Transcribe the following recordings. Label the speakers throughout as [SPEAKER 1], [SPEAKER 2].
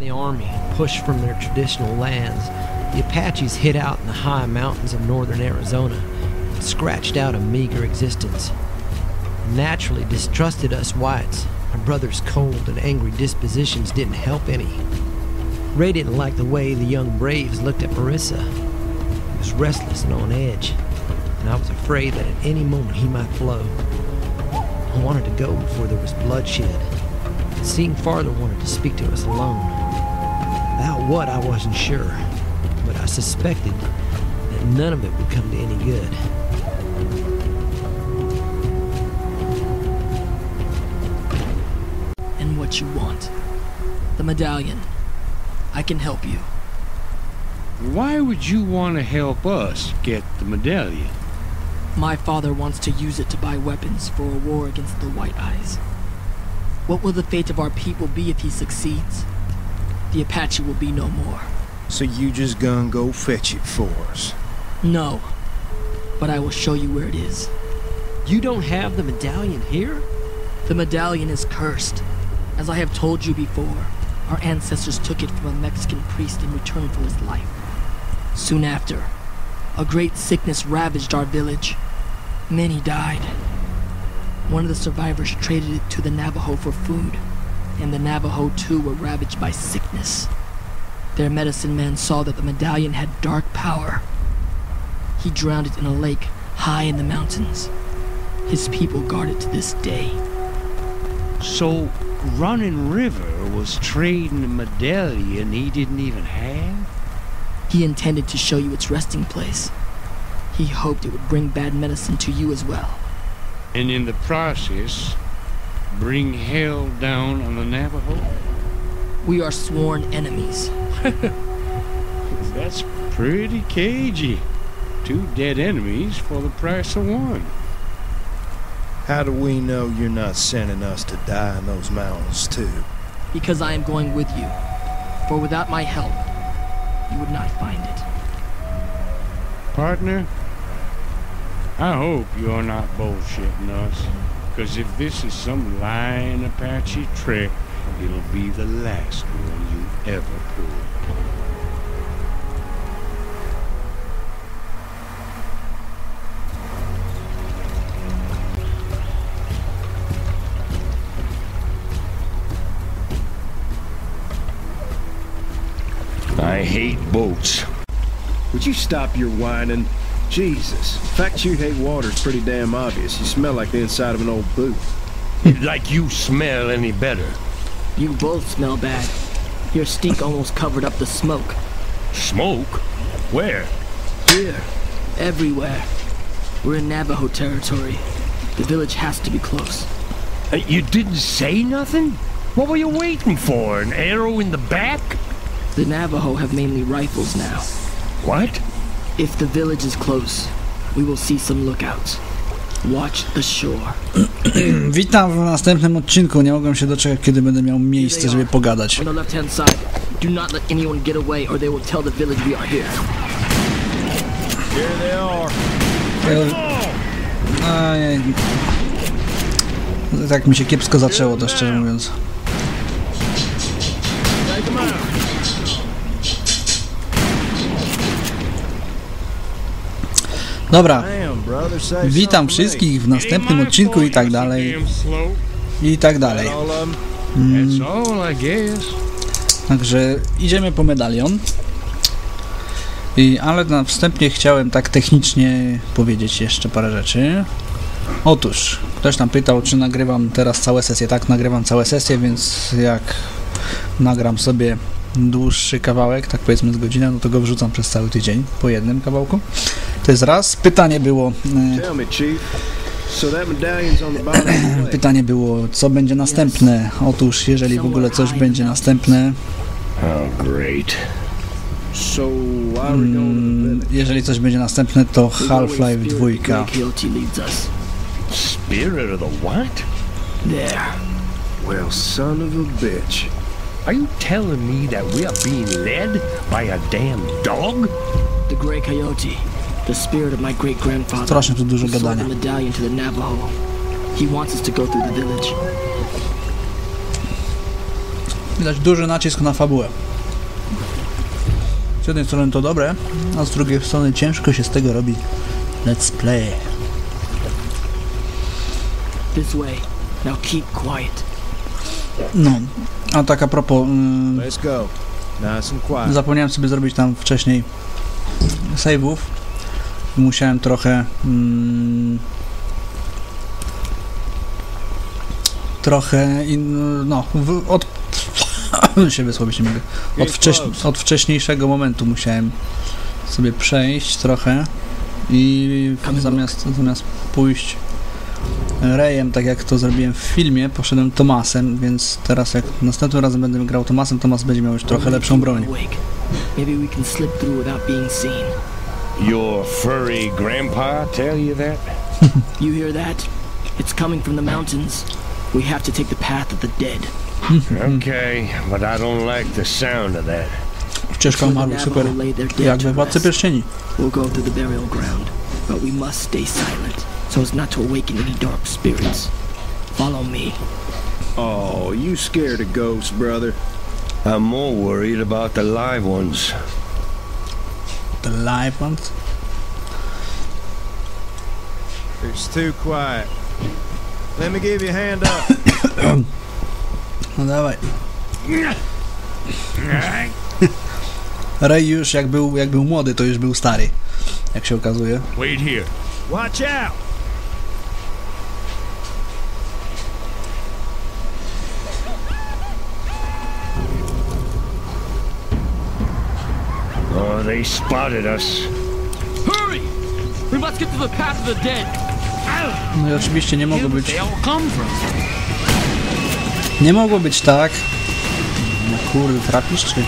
[SPEAKER 1] The army pushed from their traditional lands. The Apaches hid out in the high mountains of northern Arizona and scratched out a meager existence. Naturally distrusted us whites. Our brother's cold and angry dispositions didn't help any. Ray didn't like the way the young braves looked at Marissa. He was restless and on edge, and I was afraid that at any moment he might flow. I wanted to go before there was bloodshed. Seeing farther wanted to speak to us alone. About what, I wasn't sure, but I suspected that none of it would come to any good.
[SPEAKER 2] and what you want. The medallion. I can help you.
[SPEAKER 3] Why would you want to help us get the medallion?
[SPEAKER 2] My father wants to use it to buy weapons for a war against the White Eyes. What will the fate of our people be if he succeeds? The Apache will be no more.
[SPEAKER 4] So you just gonna go fetch it for us?
[SPEAKER 2] No. But I will show you where it is.
[SPEAKER 1] You don't have the medallion here?
[SPEAKER 2] The medallion is cursed. As I have told you before, our ancestors took it from a Mexican priest in return for his life. Soon after, a great sickness ravaged our village. Many died. One of the survivors traded it to the Navajo for food, and the Navajo too were ravaged by sickness. Their medicine man saw that the medallion had dark power. He drowned it in a lake high in the mountains. His people guard it to this day.
[SPEAKER 3] So, Running River was trading a medallion he didn't even have?
[SPEAKER 2] He intended to show you its resting place. He hoped it would bring bad medicine to you as well.
[SPEAKER 3] And in the process, bring hell down on the Navajo?
[SPEAKER 2] We are sworn enemies.
[SPEAKER 3] That's pretty cagey. Two dead enemies for the price of one.
[SPEAKER 4] How do we know you're not sending us to die in those mountains too?
[SPEAKER 2] Because I am going with you. For without my help, you would not find it.
[SPEAKER 3] Partner, I hope you're not bullshitting us. Because if this is some lying Apache trick, it'll be the last one you ever pull.
[SPEAKER 5] I hate boats.
[SPEAKER 6] Would you stop your whining? Jesus. The fact you hate water is pretty damn obvious. You smell like the inside of an old boot.
[SPEAKER 5] Like you smell any better.
[SPEAKER 2] You both smell bad. Your stink almost covered up the smoke.
[SPEAKER 5] Smoke? Where?
[SPEAKER 2] Here. Everywhere. We're in Navajo territory. The village has to be close.
[SPEAKER 5] Uh, you didn't say nothing? What were you waiting for? An arrow in the back?
[SPEAKER 2] The Navajo have mainly rifles now.
[SPEAKER 5] What?
[SPEAKER 2] If the village is close, we will see some lookouts. Watch the shore.
[SPEAKER 7] Witam w następnym odcinku. Nie mogłem się doczekać, kiedy będę miał miejsce, żeby pogadać.
[SPEAKER 2] Do not let anyone get away or they will tell the village we are here.
[SPEAKER 4] Here they are.
[SPEAKER 7] Ojej. Tak mi się kiepsko zaczęło to szczerze mówiąc. Dobra, witam wszystkich w następnym odcinku i tak dalej, i tak dalej.
[SPEAKER 4] All of 'em.
[SPEAKER 3] That's all, I guess.
[SPEAKER 7] Także idziemy po medalion. I, ale na wstępie chciałem tak technicznie powiedzieć jeszcze parę rzeczy. Otóż, ktoś tam pytał, czy nagrywam teraz całe sesje. Tak, nagrywam całe sesje, więc jak nagram sobie dłuższy kawałek, tak powiedzmy z godzinę, no to go wrzucam przez cały tydzień po jednym kawałku. To jest raz. Pytanie było, e, pytanie było, co będzie następne. Otóż, jeżeli w ogóle coś będzie następne,
[SPEAKER 5] Oh,
[SPEAKER 7] mm, jeżeli coś będzie następne, to Half-Life 2.
[SPEAKER 2] Grey Coyote leads us.
[SPEAKER 5] Spirit of the what?
[SPEAKER 2] There.
[SPEAKER 6] Well, son of a bitch.
[SPEAKER 5] Are you telling me that we are being led by a damn dog?
[SPEAKER 2] The Grey Coyote. The spirit of my great grandfather.
[SPEAKER 7] Strasznie tu dużo gadania.
[SPEAKER 2] the medallion to the Navajo. He wants us to go through the village.
[SPEAKER 7] Widać duży nacisk na fabułę. Z jednej strony to dobre, a z drugiej strony ciężko się z tego robi let's play.
[SPEAKER 2] This way. Now keep quiet.
[SPEAKER 7] No, a tak a propos, mm, zapomniałem sobie zrobić tam wcześniej save'ów. Musiałem trochę mm, trochę in, no, w, od się wysłowić nie mogę. Od, wcześ, od wcześniejszego momentu musiałem sobie przejść trochę i zamiast, zamiast pójść Rejem, tak jak to zrobiłem w filmie, poszedłem Tomasem, więc teraz jak następnym razem będę grał Tomasem, Tomas będzie miał już trochę lepszą broń.
[SPEAKER 2] Maybe we can slip through without being seen.
[SPEAKER 3] Your furry grandpa tell you that?
[SPEAKER 2] You hear that? It's coming from the mountains. We have to take the path of the dead.
[SPEAKER 3] Okay, but I don't like the sound of that.
[SPEAKER 2] The
[SPEAKER 7] umarłych, super. Jak we Władcy. Pierścieni.
[SPEAKER 2] We'll go to the burial ground, but we must stay silent so as not to awaken any dark spirits. Follow me.
[SPEAKER 6] Oh, you scared of ghosts, brother.
[SPEAKER 3] I'm more worried about the live ones.
[SPEAKER 7] The live ones.
[SPEAKER 4] It's too quiet. Let me give you a hand up.
[SPEAKER 7] No dawaj. Ray już jak był, jak był młody, to już był stary. Jak się okazuje.
[SPEAKER 3] Wait here.
[SPEAKER 4] Watch out.
[SPEAKER 3] They spotted us.
[SPEAKER 2] Hurry! We must get to the path of the dead.
[SPEAKER 7] No i oczywiście nie mogło być,
[SPEAKER 2] They all come from.
[SPEAKER 7] nie mogło być tak. No kurde, trafisz czy?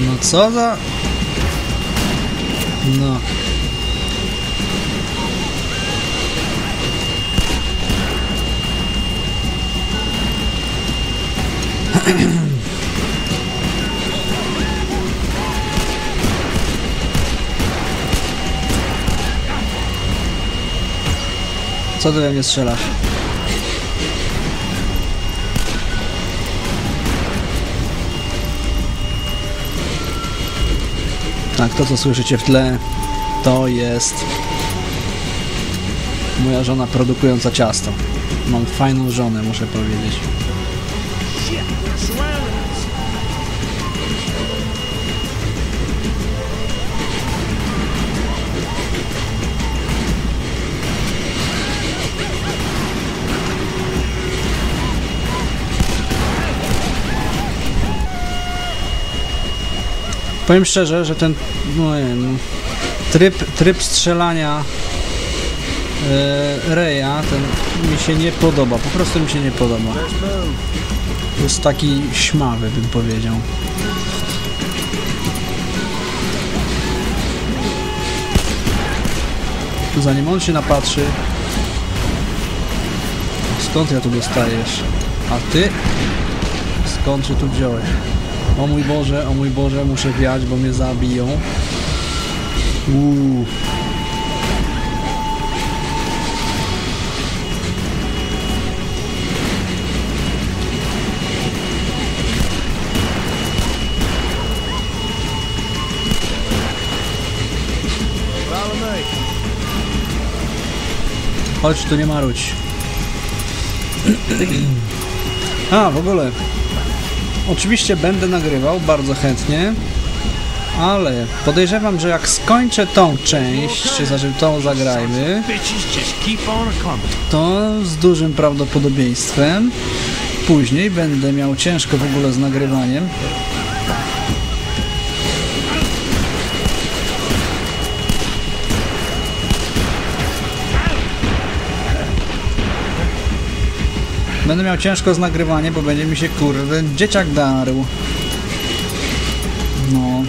[SPEAKER 7] No co za... No. Co ty we mnie strzelasz? Tak, to co słyszycie w tle, to jest moja żona produkująca ciasto. Mam fajną żonę, muszę powiedzieć. Powiem szczerze, że ten no, nie wiem, tryb, tryb strzelania e, Reja, ten mi się nie podoba, po prostu mi się nie podoba. Jest taki śmawy, bym powiedział. Zanim on się napatrzy... Skąd ja tu dostajesz? A ty? Skąd się tu wziąłeś? O mój Boże, o mój Boże, muszę wiać, bo mnie zabiją. Uuu. Chodź tu, nie marudź. A, w ogóle. Oczywiście będę nagrywał bardzo chętnie, ale podejrzewam, że jak skończę tą część, czy znaczy tą zagrajmy, to z dużym prawdopodobieństwem później będę miał ciężko w ogóle z nagrywaniem. Będę miał ciężko z nagrywaniem, bo będzie mi się kurde dzieciak darł. No.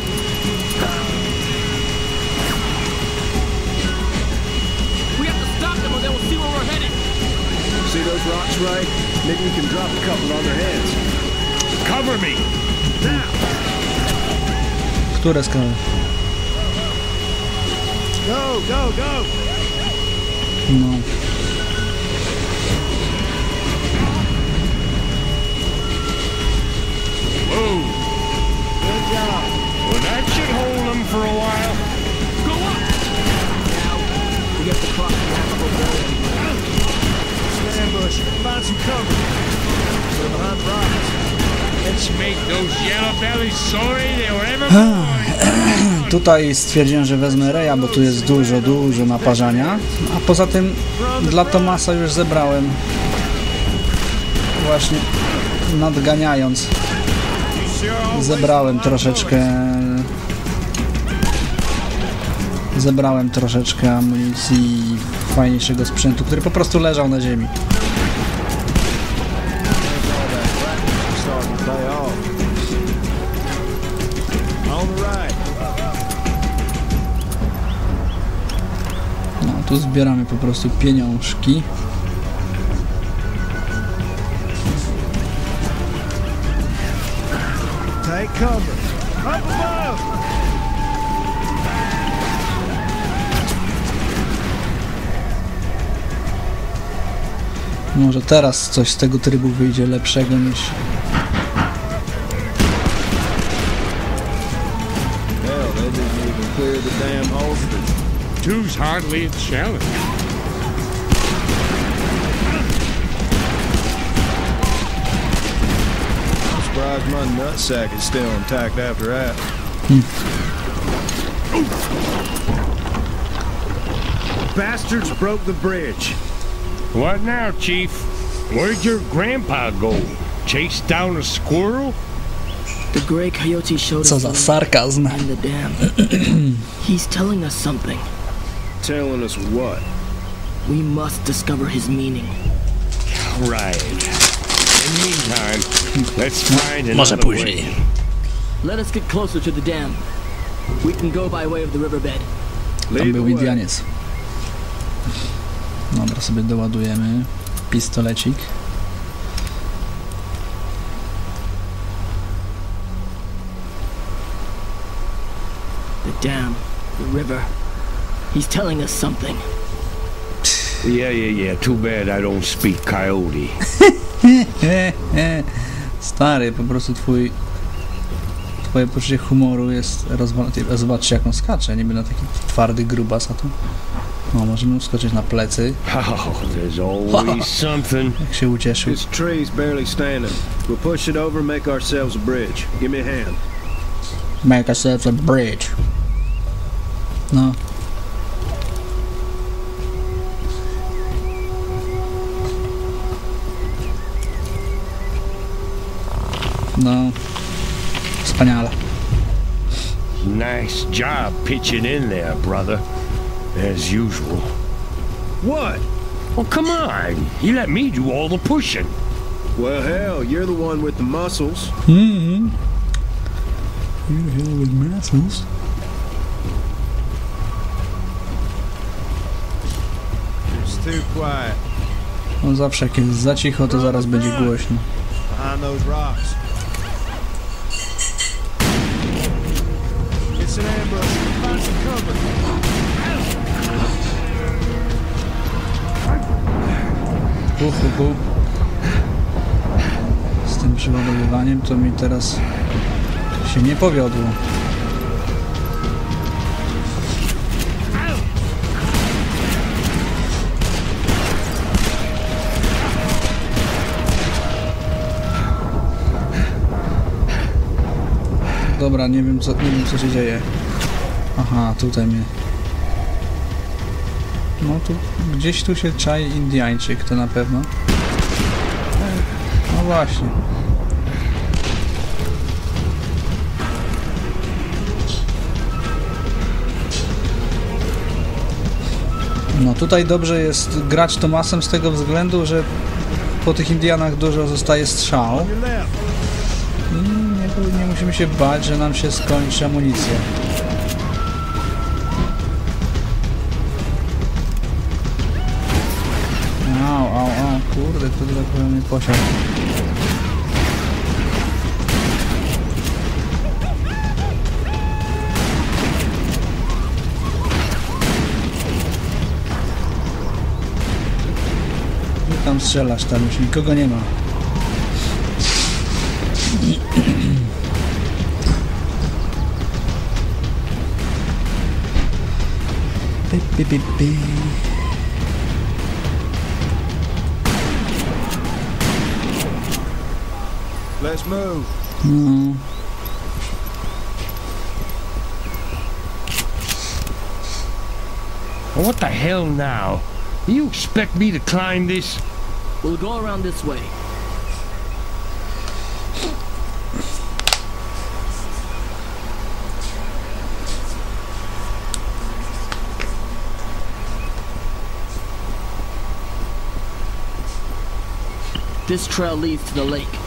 [SPEAKER 2] We have to stop them or
[SPEAKER 6] Good job. Well, that should hold them for a
[SPEAKER 7] while.
[SPEAKER 4] Go up! Now,
[SPEAKER 7] we
[SPEAKER 3] have to cross the ambush. Find some cover. We're behind ah,
[SPEAKER 7] Tutaj stwierdziłem, że wezmę Reja, bo tu jest dużo, dużo naparzania. A poza tym dla Tomasa już zebrałem. Właśnie nadganiając Zebrałem troszeczkę. Zebrałem troszeczkę amunicji fajniejszego sprzętu, który po prostu leżał na ziemi. No, tu zbieramy po prostu pieniążki.
[SPEAKER 4] Cover. Up above.
[SPEAKER 7] Może teraz coś z tego trybu wyjdzie lepszego niż
[SPEAKER 4] Hell, they didn't even clear the damn holsters.
[SPEAKER 3] Two's hardly a challenge.
[SPEAKER 4] Surprised my nutsack is still intact after that.
[SPEAKER 6] Bastards broke the bridge.
[SPEAKER 3] What now, Chief? Where'd your grandpa go? Chase down a squirrel?
[SPEAKER 2] The gray coyote showed
[SPEAKER 7] co
[SPEAKER 2] us
[SPEAKER 7] za
[SPEAKER 2] the
[SPEAKER 7] sarkazm.
[SPEAKER 2] in the dam. He's telling us something.
[SPEAKER 6] Telling us what?
[SPEAKER 2] We must discover his meaning.
[SPEAKER 3] Right. In the meantime, let's find
[SPEAKER 7] Może
[SPEAKER 3] another
[SPEAKER 7] później.
[SPEAKER 3] way.
[SPEAKER 2] Let us get closer to the dam. We can go by way of the riverbed.
[SPEAKER 7] Tam
[SPEAKER 6] Lead the
[SPEAKER 7] był
[SPEAKER 6] way.
[SPEAKER 7] Indianiec. Dobra, sobie doładujemy pistolecik.
[SPEAKER 2] The dam. The river. He's telling us something.
[SPEAKER 3] Yeah, yeah, yeah. Too bad I don't speak coyote.
[SPEAKER 7] Stary, po prostu twój twoje poczucie humoru jest rozwalone. Zobaczcie jak on skacze, niby na taki twardy grubas, a tu no, możemy uskoczyć na plecy,
[SPEAKER 3] Oh, there's always something.
[SPEAKER 7] jak się ucieszył.
[SPEAKER 6] This tree's barely standing. We'll push it over and make ourselves a bridge. Give me a hand.
[SPEAKER 7] Make ourselves a bridge. No. No. Wspaniale.
[SPEAKER 3] Nice job pitching in there, brother. As usual.
[SPEAKER 6] What?
[SPEAKER 3] Well, come on. You let me do all the pushing.
[SPEAKER 6] Well, hell, you're the one with the muscles.
[SPEAKER 7] Mm-hmm. You're the hell with muscles.
[SPEAKER 4] It's too quiet
[SPEAKER 7] No zawsze jak jest za cicho, to zaraz będzie głośno.
[SPEAKER 4] behind those rocks. It's an ambush. Find some cover.
[SPEAKER 7] Z tym przyładowywaniem to mi teraz się nie powiodło. Dobra, nie wiem co, nie wiem co się dzieje. Aha, tutaj mnie. No tu gdzieś tu się czai Indiańczyk, to na pewno. No właśnie. No tutaj dobrze jest grać Tomasem z tego względu, że po tych Indianach dużo zostaje strzał I nie, musimy się bać, że nam się skończy amunicja. Au, au, au, kurde, kurde, kurde mnie posiadł. Tam strzelasz, tam już nikogo nie ma. Pi, pi, pi, pi.
[SPEAKER 4] Let's move.
[SPEAKER 7] No.
[SPEAKER 5] What the hell now? You expect me to climb this?
[SPEAKER 2] We'll go around this way. This trail leads to the lake.